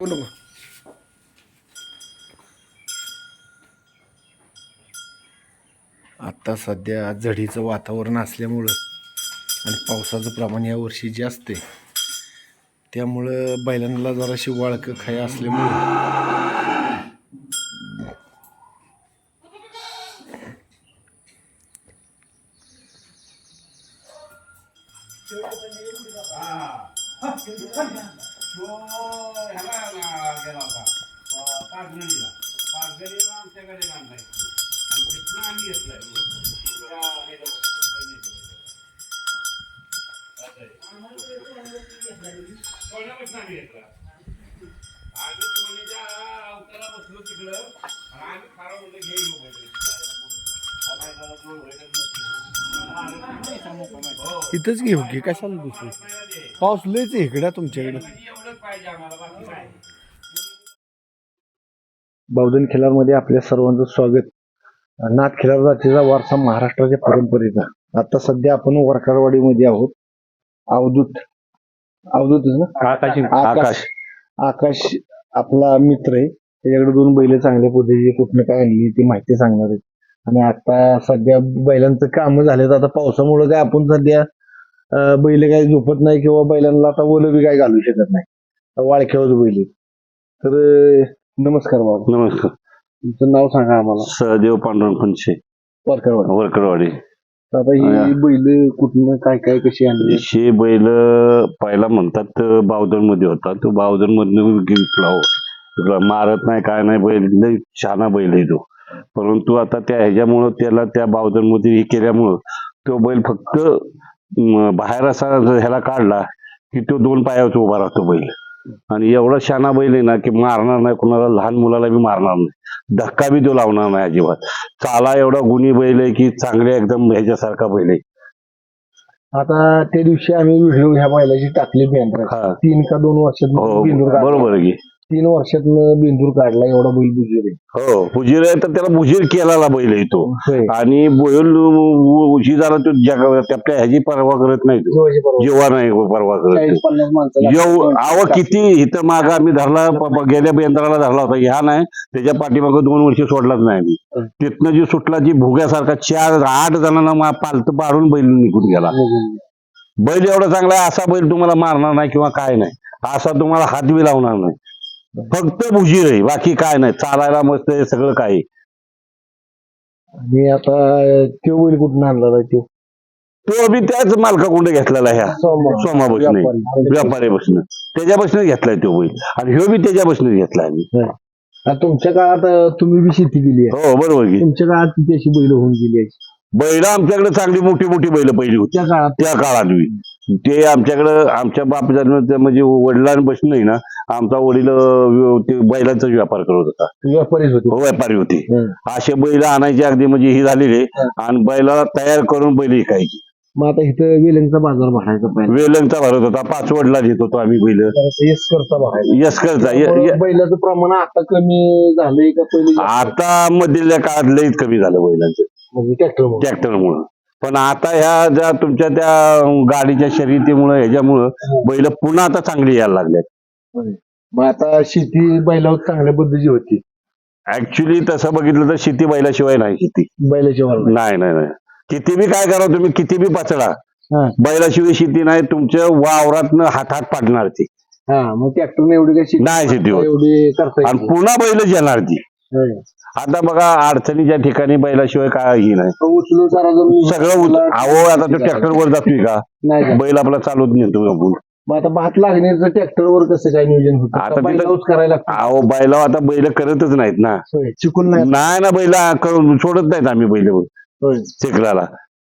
बोलू मग. आता सध्या झडीचं वातावरण असल्यामुळं आणि पावसाचं प्रमाण यावर्षी जास्त आहे त्यामुळं बैलांना जराशी वाळकं खाया असल्यामुळं तो ह्याला गेला होता. पाचगणीला पाचगणीला आमच्याकडे आणि तिथनं आम्ही घेतलाय. आम्ही घेतला? आम्ही बसलो तिकडं. आणि आम्ही इथंच घेऊ की? कशाला दुसरी? पाऊस लयच आहे इकडं तुमच्याकडे. पाहिजे आम्हाला बाकी काय? बावधन खिलारमध्ये आपल्या सर्वांचं स्वागत. नाथ खिलार जातीचा वारसा महाराष्ट्राच्या परंपरेचा. आता सध्या आपण वरकारवाडीमध्ये आहोत. अवधूत. अवधूत ना? आकाश. आकाश. आकाश आपला मित्र आहे. त्याच्याकडे दोन बैल चांगल्या पद्धतीचे कुठनं काय आणली ती माहिती सांगणार आहे. आणि आता सध्या बैलांचं काम झालेत. आता पावसामुळे काय आपण सध्या बैल काय झोपत नाही किंवा बैलांना आता ओलं बी काय घालू शकत नाही. वाळख्यावर बैल. आहेत. तर नमस्कार बाबा नमस्कार. तुमचं नाव सांगा आम्हाला. सहदेव पांडुरंग फणशे वरकारवाडी. वरकडवाडी आता ही बैल कुठनं काय काय कशी आणली? शे बैल पहिला म्हणतात बावधनमध्ये होता. तो बावधन मधनं घेतला हो. मारत नाही काय नाही बैल लय छाना बैल आहे तो. परंतु आता त्या ह्याच्यामुळं त्याला त्या बावधनमध्ये हे केल्यामुळं तो बैल फक्त बाहेर असा ह्याला काढला की तो दोन पायावर उभा राहतो बैल. आणि एवढा शाना बैल आहे ना की मारणार नाही कुणाला लहान मुलाला बी मारणार नाही. धक्का बी तो लावणार नाही अजिबात. चाला एवढा गुणी बैल आहे की चांगल्या एकदम ह्याच्यासारखा बैल आहे. आता त्या दिवशी आम्ही व्हिडिओ ह्या बैलाची टाकली हा. तीन का दोन वर्षात हो बिंदूर. बरोबर आहे की. तीन वर्षात बिंदूर काढला एवढा बैल बुजूर आहे हो भुजीर आहे तर त्याला भुजीर केलेला बैल आहे तो होय. आणि बैल उशी झाला तो जगा त्या ह्याची परवा करत नाही तो परवा. जेव्हा नाही परवा करत चाळीस तो. पन्नास माणसं जेव लागतात. आव किती इथं माग आम्ही धरला प- प- गेल्या यंत्राला धरला होता ह्या नाही त्याच्या पाठीमाग दोन वर्ष सोडलाच नाही आम्ही हं. तिथनं जी सुटला जी भुग्यासारखा चार आठ जणांना मा- पालत पाडून बैल निघून गेला बैल एवढा चांगला आहे असा बैल तुम्हाला मारणार नाही किंवा काय नाही असा तुम्हाला हात बी लावणार नाही फक्त भुजीर आहे बाकी काय नाही. चालायला मस्त आहे सगळं काय आहे. आणि आता तो बैल कुठून आणला आहे तो तो बी त्याच मालकाकडून घेतलेला ह्या. सोमा. सोमा बसणे व्यापारी. व्यापारी बसणं त्याच्यापासून घेतलाय तो बैल. आणि ह्यो बी त्याच्यापासून घेतलाय आम्ही. आता तुमच्या काळात अं, तुम्ही बी शेती केली आहे. हो बरोबर की. तुमच्या काळात किती अशी बैल होऊन गेली आहे बैल आमच्याकडे चांगली मोठी मोठी बैल पहिली होती. त्या काळात. त्या काळात बी. ते आमच्याकडं आमच्या बाप जन्म म्हणजे वडिलांपासून नाही ना आमचा वडील ते बैलांचा व्यापार करत होता. व्यापारीच होते. व्यापारी होते. असे बैल आणायचे अगदी म्हणजे ही झालेले. आणि बैलाला तयार करून बैल विकायची. मग आता इथं वेलंगचा बाजार भरायचा पाहिजे वेलंगचा भरत होता. पाचवडला देत होतो आम्ही बैल. येस करता भरायचा. यस्करचा बैलाचं प्रमाण आता कमी झालंय का पहिले? आता मधल्या काळात लईच कमी झालं बैलांचं. म्हणजे ट्रॅक्टर ट्रॅक्टरमुळं. पण आता ह्या ज्या तुमच्या त्या गाडीच्या शर्यतीमुळे ह्याच्यामुळं बैल पुन्हा आता चांगली यायला लागल्यात. मग आता शेती बैलावर चांगल्या पद्धतीची होती. ऍक्च्युली तसं बघितलं तर शेती बैलाशिवाय नाही. शेती बैलाच्या वर नाही नाही नाही. किती बी काय करा तुम्ही किती बी पचडा. बैलाशिवाय शेती नाही तुमच्या वावरातनं हात हात पाडणार ती. हा मग ट्रॅक्टरने एवढी काय शेती नाही शेती होत. एवढी करता आणि पुन्हा बैलच येणार ती. आता बघा अडचणीच्या ठिकाणी बैलाशिवाय नाही. उचलून सारा जमीन सगळं उच- आता तो ट्रॅक्टरवर जातोय का? नाही. का? बैल आपला चालवत नेतो आपण. मग आता भात लागण्याचं ट्रॅक्टरवर कसं काय नियोजन होतं? आता का तिथं- बैलावरच करायला लागतं. बैला आता बैल करतच नाहीत ना. होय, चिकून नाही. नाही ना बैला करून सोडत नाहीत आम्ही बैल होय. चिखलाला.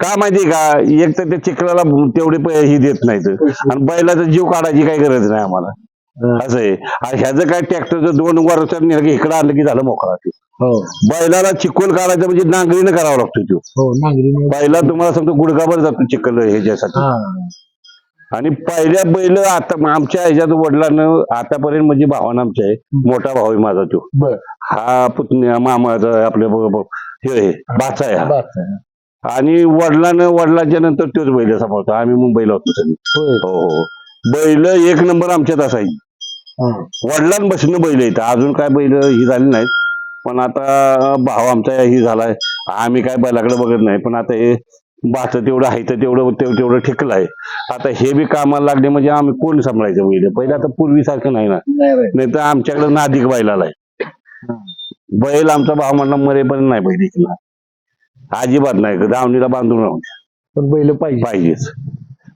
का माहिती का? एक तर ते चिखलाला तेवढे पै- ही देत नाहीत. आणि बैलाचा जीव काढायची काही गरज नाही आम्हाला. हा. असं आहे. आणि ह्याचं काय ट्रॅक्टरचं दोन वर्षात इकडं आणलं की झालं मोकळा. तो. हो. बैलाला चिखल काढायचं म्हणजे नांगरीनं करावा लागतो तो. हो नांगरी बैला तुम्हाला सांगतो गुडगाभर जातो चिखल ह्याच्यासाठी. हा. आणि पहिल्या बैल आता आमच्या ह्याच्यात वडिलांना आतापर्यंत म्हणजे भावानं आमच्या आहे. मोठा भाऊ आहे माझा तो. बर. हा पुतण्या मामाचा आपल्या ब- ब- हे आहे बाचा आहे हा. आणि वडिलानं वडिलांच्या नंतर तोच बैल सांभाळतो आम्ही मुंबईला होतो सगळी होय. हो हो बैल एक नंबर आमच्यात असायची. हा. वडिलांपासून बैल येतं अजून काय बैल ही झाली नाहीत. पण आता भाव आमचा ही झालाय. आम्ही काय बैलाकडे बघत नाही. पण आता हे बाच तेवढं आहे तर तेवढं तेवढं ठिकलं आहे आता हे बी कामाला लागले म्हणजे आम्ही कोण सांभाळायचं बैल? पहिलं आता पूर्वीसारखं नाही ना. नाही तर आमच्याकडे नादिक बैलाला आहे. बैल आमचा भाव म्हणला मरेपर्यंत नाही बैल इकला अजिबात नाही. दावणीला बांधून राहून पण बैल पाहिजे. पाहिजेच.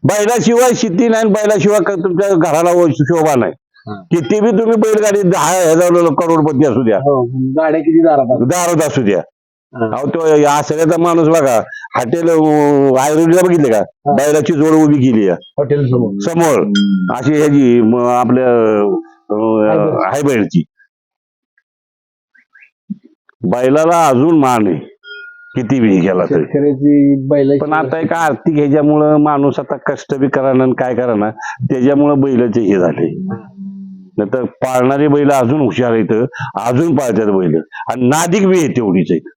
बैलाशिवाय शेती नाही आणि बैलाशिवाय तुमच्या घराला शोभा नाही. किती बी तुम्ही बैलगाडी दहा हजार करोडपती असू द्या. हो गाड्या किती दारात दारात असू द्या. हा. अहो तो आसऱ्याचा माणूस बघा हॉटेल आयुर्वेदला बघितले का. बैलाची जोड उभी केली आहे. हॉटेल समोर. अशी ह्याची आपल्या हायबरची. हायबरची. बैलाला अजून मान आहे. किती बी केला तरी. पण आता एक आर्थिक ह्याच्यामुळं माणूस आता कष्ट बी करा काय करा त्याच्यामुळं बैलाचे हे झाले. नाहीतर पाळणारी बैल अजून हुशार आहेत अजून पाळतात बैल. आणि नादिक बी आहे तेवढीच आहेत.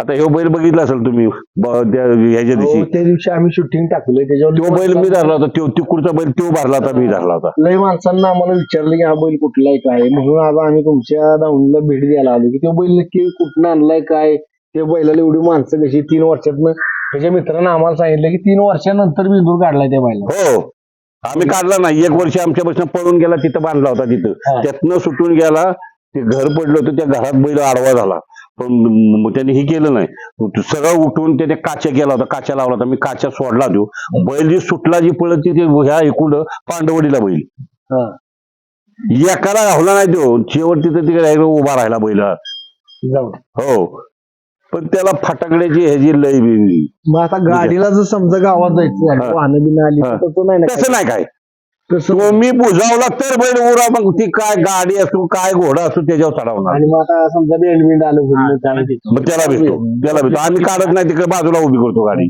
आता ह्यो बैल बघितला असेल तुम्ही ह्याच्या दिवशी. हो, त्या दिवशी आम्ही शूटिंग टाकलं तो बैल मी त्याच्यावर धरला होता तो तिकडचा बैल तो भरला होता मी धरला होता. लय माणसांना आम्हाला विचारलं की हा बैल कुठला आहे काय म्हणून आज आम्ही तुमच्या दावणीला भेट द्यायला आलो की तो बैल नक्की कुठनं आणलाय काय ते बैलाला एवढी माणसं कशी तीन वर्षातनं. त्याच्या मित्रांना आम्हाला सांगितलं की तीन वर्षानंतर बिंदूर काढलाय त्या बैला हो. आम्ही काढला नाही. एक वर्ष आमच्यापासून पळून गेला तिथं बांधला होता तिथं. त्यातनं सुटून गेला ते घर पडलं होतं त्या घरात बैल आडवा झाला. पण त्याने हे केलं नाही. सगळं उठून त्याने काच्या केला होता काच्या लावला होता. मी काच्या सोडला देऊ बैल जी सुटला जी पळत ती ह्या एकूण पांडवडीला बैल. एकाला घावला नाही तो. शेवट तिथं तिकडे उभा राहिला बैल हो. पण त्याला फटाकड्याची ह्याची लय बी- मग आता गाडीला जर समजा गावात जायचं झालं, हा. वाहनं बिनं आली हा. तर तसं नाही ना तसं नाही काय? तसं तो मी बुजावला तर बैल उरा मग ती काय गाडी असो काय घोडा असो त्याच्यावर चढवणार आणि मग आता समजा बेंड बिंड आलं काय मग त्याला भेटतो त्याला भेटतो. आम्ही काढत नाही तिकडे बाजूला उभी करतो गाडी.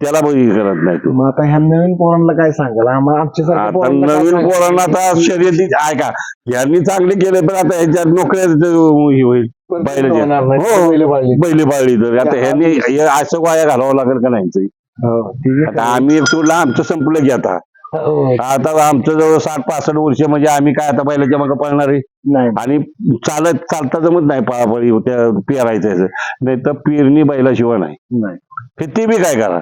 त्याला हे करत नाही तो मग आता ह्या नवीन पोरांना काय सांगाल आम्हाला आमच्यासारख्या आता पोरांना काय नवीन सांगाल? पोरांना आता शर्यती ऐका यांनी चांगले केले पण आता ह्याच्यात नोकऱ्या हे होईल पण ते बैलाच्या. होणार नाही. हो. बैलं पाळली. बैली बाळली तर आता ह्यांनी हे असं वाया घालावं लागेल का नाही ते? हो, ठीक आहे. आता आम्ही एक तुला आमचं संपलं की आता हो, आता आमचं जवळ साठ पासष्ट वर्ष म्हणजे आम्ही काय आता बैलाच्या मग पळणार आहे नाही आणि चालत चालता जमत नाही पळापळी त्या पेरायचं नाही तर पेरणी बैलाशिवाय नाही नाही किती बी काय करा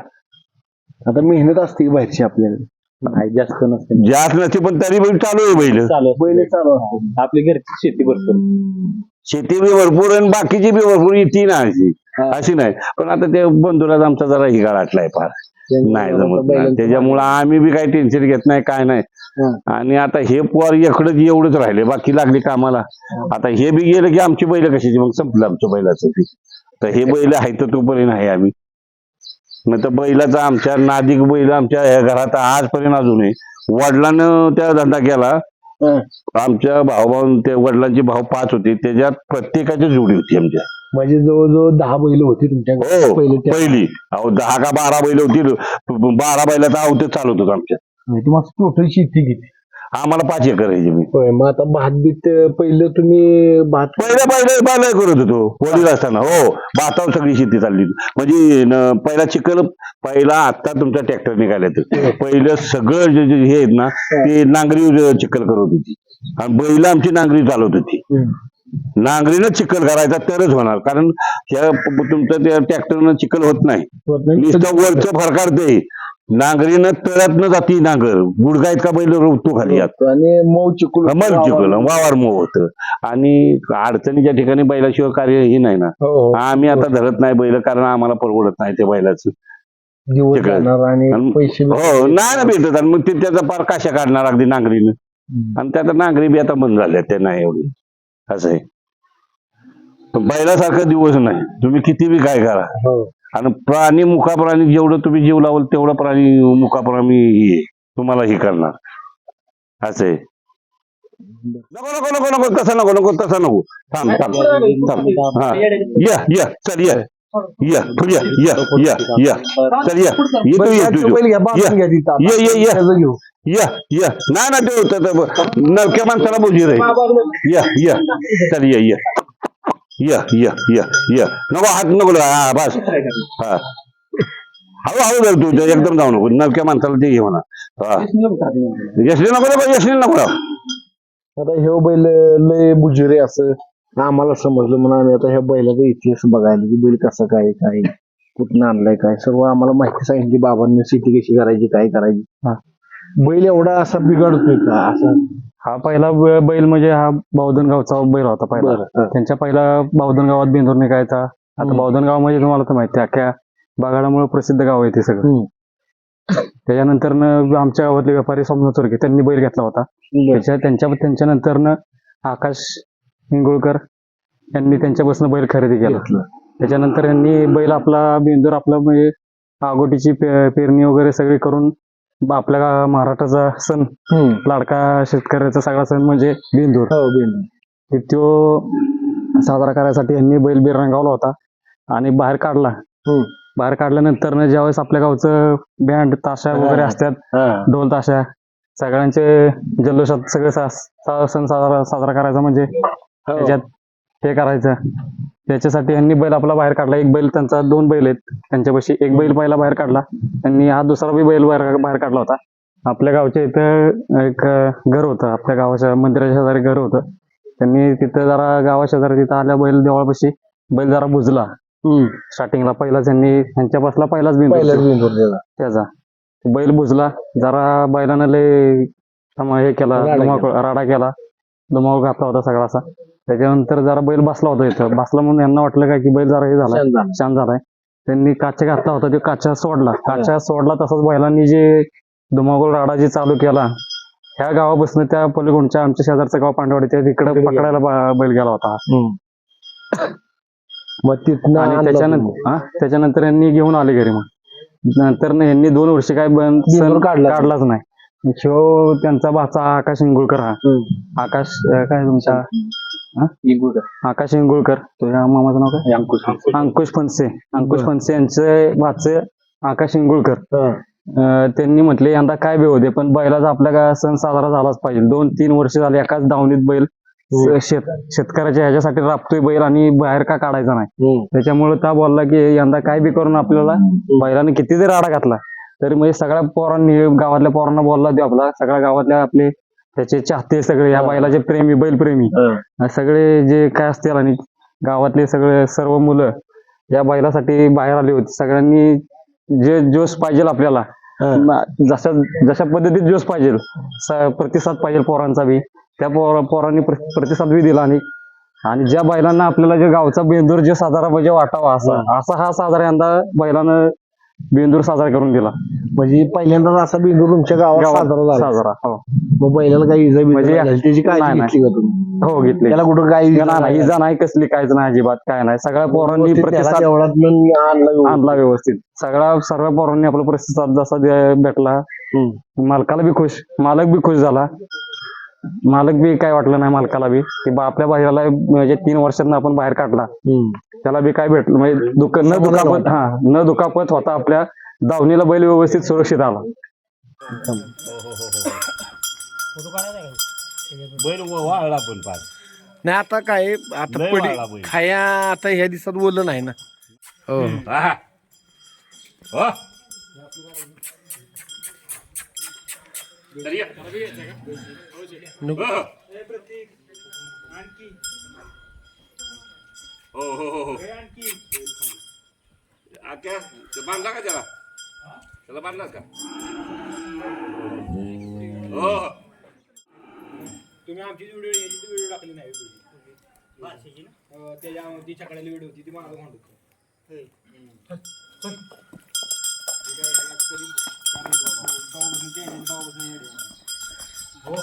आता मेहनत असते की बाहेरची आपल्याला. नाही जास्त नसते. जास्त नसते पण तरी पण चालू आहे बैल. चालू पहिले चालू असते. आपली घरची शेती भरपूर. शेती बी भरपूर आणि बाकीची बी भरपूर येते ना अशी. अशी नाही. पण आता ते बंधुराज आमचा जरा ही गाळाटलाय फार. नाही जमत नाही. त्याच्यामुळं आम्ही बी काही टेन्शन घेत नाही काय नाही. आणि आता हे पोर एकडच एवढंच राहिले बाकी लागली कामाला. आता हे बी गेलं की आमची बैल कशाची? मग संपलं आमच्या बैलाचं बी. तर हे बैल आहे तर तोपर्यंत आहे आम्ही. मग तर बैलाचा आमच्या नादिक बैल आमच्या ह्या घरात आजपर्यंत अजून आहे वडिलांनं त्या धंदा केला. आमच्या भाऊ भाऊ ते वडिलांचे भाऊ पाच होते. त्याच्यात प्रत्येकाची जोडी होती आमच्या. म्हणजे जवळजवळ दहा बैल होती तुमच्या. हो पहिले त्या- पहिली. अहो दहा का बारा बैल होती. बारा बैलाचा अवते चालत होतो आमच्या. म्हणजे तुम्हाला टोटल शेती किती? आम्हाला पाच एकर आहे जमीन. होय मग आता भात बीत पहिलं तुम्ही भात पहिल्या पहिल्या पहिला करत होतो. वडील असताना. हो भातावर सगळी शेती चालली होती. म्हणजे न- पहिला चिखल पहिला आता तुमचा ट्रॅक्टर निघाल्यात पहिलं सगळं जे जे हे आहेत ना ते नांगरी ज- चिखल करत होती. आणि बैल आमची नांगरी चालवत होती. नांगरीनं चिखल करायचा तरच होणार. कारण त्या प- तुमचं त्या ट्रॅक्टरनं चिखल होत नाही. नुसतं वरचं फरकारते नांगरीनं तळ्यातनं जाती नांगर. गुडगा इतका बैल रोवतो खाली यात? आणि मऊ चिकूल मल चिखल वावर. मऊ होत. आणि अडचणीच्या ठिकाणी बैलाशिवाय कार्य हे नाही ना. हो हो. आम्ही आता धरत नाही बैल कारण आम्हाला परवडत नाही ते बैलाचं. पैसे हो नाही ना भेटत. आणि मग ते त्याचा पार काशा काढणार अगदी नांगरीनं? आणि त्यात नांगरी बी आता बंद झाल्या त्या नाही एवढी. असं आहे. बैलासारखा दिवस नाही. तुम्ही किती बी काय करा आणि प्राणी मुका प्राणी जेवढं तुम्ही जीव लावल तेवढं प्राणी मुका प्राणी हे तुम्हाला हे करणार. असं आहे. नको नको नको नको तसं नको नको तसं नको. थांब थांब थांब हा. या या चल या. या या या या या. चल या. ये तू ये तू या. ये, ये, ये. ना होतं ते नवक्या माणसाला बोजी रे. या या. चल या या. या या या या नको हात नको. हा बस. हा. हळू हळू धर तू एकदम जाऊ नको. नवक्या माणसाला ते घे म्हणा हा. यशली नको नको यशली नको. आता हे बैल लय बुजुरे असं. आम्हाला समजलं म्हणून आम्ही आता ह्या बैलाचा इतिहास बघायला की बैल कसा काय काय कुठनं आणलाय काय सर्व आम्हाला माहिती सांगितली बाबांनी शेती कशी करायची काय करायची. हा. बैल एवढा असा बिघडतोय का? असं हा पहिला बैल म्हणजे हा बावधन गावचा बैल होता पहिला बरं हा. त्यांच्या पहिला बावधन गावात बेंदूर निघायचा आता हम्म. बावधन गाव म्हणजे तुम्हाला तर माहिती आहे अख्ख्या बागाडामुळे प्रसिद्ध गाव आहे ते सगळं हम्म. त्याच्यानंतर आमच्या गावातले व्यापारी सोमनाथ चोरके त्यांनी बैल घेतला होता बरं. त्याच्या त्यांच्या त्यांच्यानंतर आकाश हिंगोळकर यांनी त्यांच्यापासून बैल खरेदी केला घेतलं. त्याच्यानंतर यांनी बैल आपला बेंदूर आपला म्हणजे आगोटीची पे- पेरणी वगैरे सगळी करून आपल्या महाराष्ट्राचा सण. लाडका शेतकऱ्याचा सगळा सण म्हणजे बेंदूर हो ते साजरा करायसाठी यांनी बैल बी रंगावला होता आणि बाहेर काढला. बाहेर काढल्यानंतर न ज्यावेळेस आपल्या गावचं बँड ताशा वगैरे. असतात. ढोल ताशा सगळ्यांचे जल्लोषात सगळे सण साजरा साजरा करायचा म्हणजे हो. त्याच्यात हे करायचं त्याच्यासाठी यांनी बैल आपला बाहेर काढला. एक बैल त्यांचा दोन बैल आहेत. त्यांच्यापाशी एक बैल पहिला बाहेर काढला. त्यांनी हा दुसरा बी बैल बाहेर बाहेर काढला होता. आपल्या गावच्या इथं एक घर होतं. आपल्या गावाच्या मंदिराच्या शेजारी घर होतं. त्यांनी तिथं जरा गावा शेजारी तिथं आल्या बैल देवळापाशी बैल जरा बुजला. स्टार्टिंगला पहिलाच यांनी त्यांच्या बसला पहिलाच बिंदू. त्याचा. बैल बुजला. जरा बैलानं लय हे केला राडा धुमाकूळ राडा केला. धुमाकूळ घातला होता सगळा असा. त्याच्यानंतर जरा बैल बसला होता इथं. बसला म्हणून यांना वाटलं काय की बैल जरा हे झाला छान झालं. छान झालाय. त्यांनी काच्या घातला होता तो काच्या सोडला. काच्या सोडला तसंच बैलांनी जे धुमाकूळ राडा जे चालू केला ह्या गावापासून त्या पलीकडच्या आमच्या शेजारचं गाव पांडवाडी त्या तिकडे तिकडे गेला. पकडायला बा- बैल गेला होता. मग तिथनं आणि आणलं त्याच्यानंतर. हा? त्याच्यानंतर यांनी घेऊन आले घरी मग. नंतर न यांनी दोन वर्ष काय सण काढलाच काढलाच नाही. शिव त्यांचा भाचा आकाश इंगुळकर हा. हम्म. आकाश अं, काय तुमच्या आकाश इंगुळकर तुझ्या मामाचं नाव काय अंकुश. अंकुश फनसे अंकुश बरं. फनसे यांचे भाचे आकाश इंगुळकर हा. अं, त्यांनी म्हटले यंदा काय बी होते पण बैलाचा आपल्या सण साजरा झालाच पाहिजे दोन तीन वर्ष झाले एकाच दावणीत बैल हम्म. शेत शेतकऱ्याच्या ह्याच्यासाठी राबतोय बैल आणि बाहेर का काढायचा नाही हम्म. त्याच्यामुळे त्या बोलला की यंदा काय बी करून आपल्याला बैलाने किती जरी राडा घातला तरी म्हणजे सगळ्या पोरांनी गावातल्या पोरांना बोलला देऊ आपला सगळ्या गावातल्या आपले त्याचे चाहते सगळे या. बैलाचे प्रेमी बैल प्रेमी हा. सगळे जे काय असतील आणि गावातले सगळे सर्व मुलं या बैलासाठी बाहेर आली होती. सगळ्यांनी जे जोश पाहिजे आपल्याला जशा जशा पद्धतीत जोश पाहिजे प्रतिसाद पाहिजे पोरांचा बी. त्या पोर पोरांनी प्र- प्रतिसाद बी दिला आणि आणि ज्या बैलांना आपल्याला जे गावचा बेंदूर जे साजरा पाहिजे वाटावा असा असा हा साजरा यंदा बैलानं बेंदूर साजरा करून दिला. म्हणजे पहिल्यांदाच असा बिंदू तुमच्या गावात गावात साजरा झाला. साजरा हो. मग बैलाला काही इजा बिजा म्हणजे- झाली, त्याची काळजी नाही, घेतली का तुम्ही? हो घेतले. त्याला कुठं काही इजा नाही नाही, इजा नाही कसली काहीच नाही अजिबात काय नाही. सगळ्या पोरांनी प्रतिसाद आणला व्यवस्थित. आणला व्यवस्थित. सगळ्या सर्व पोरांनी आपला प्रतिसाद जसा दे- भेटला मालकाला बी खुश. मालक बी खुश झाला. मालक बी काय वाटलं नाही मालकाला बी की बा आपल्या बाहेरला म्हणजे तीन वर्षात आपण बाहेर काढला. हम्म. त्याला बी काय भेटलं? म्हणजे दुःख न दुखापत हा न दुखापत होता आपल्या दावणीला बैल व्यवस्थित सुरक्षित आला. बैल व- वाळला पण पार नाही आता काय आता लय पडी वाळला बैल. खाया आता ह्या दिवसात बोललं नाही ना. हो. आहा. हो. तर ये. हो. हो हो हो आक्या, ते बांधला का त्याला? त्याला बांधलास का? हो हो. तुम्ही आमची व्हिडिओ याची व्हिडिओ टाकली नाही त्याच्यामध्ये छकड्याला व्हिडिओ होती ती मागं भांडत हो.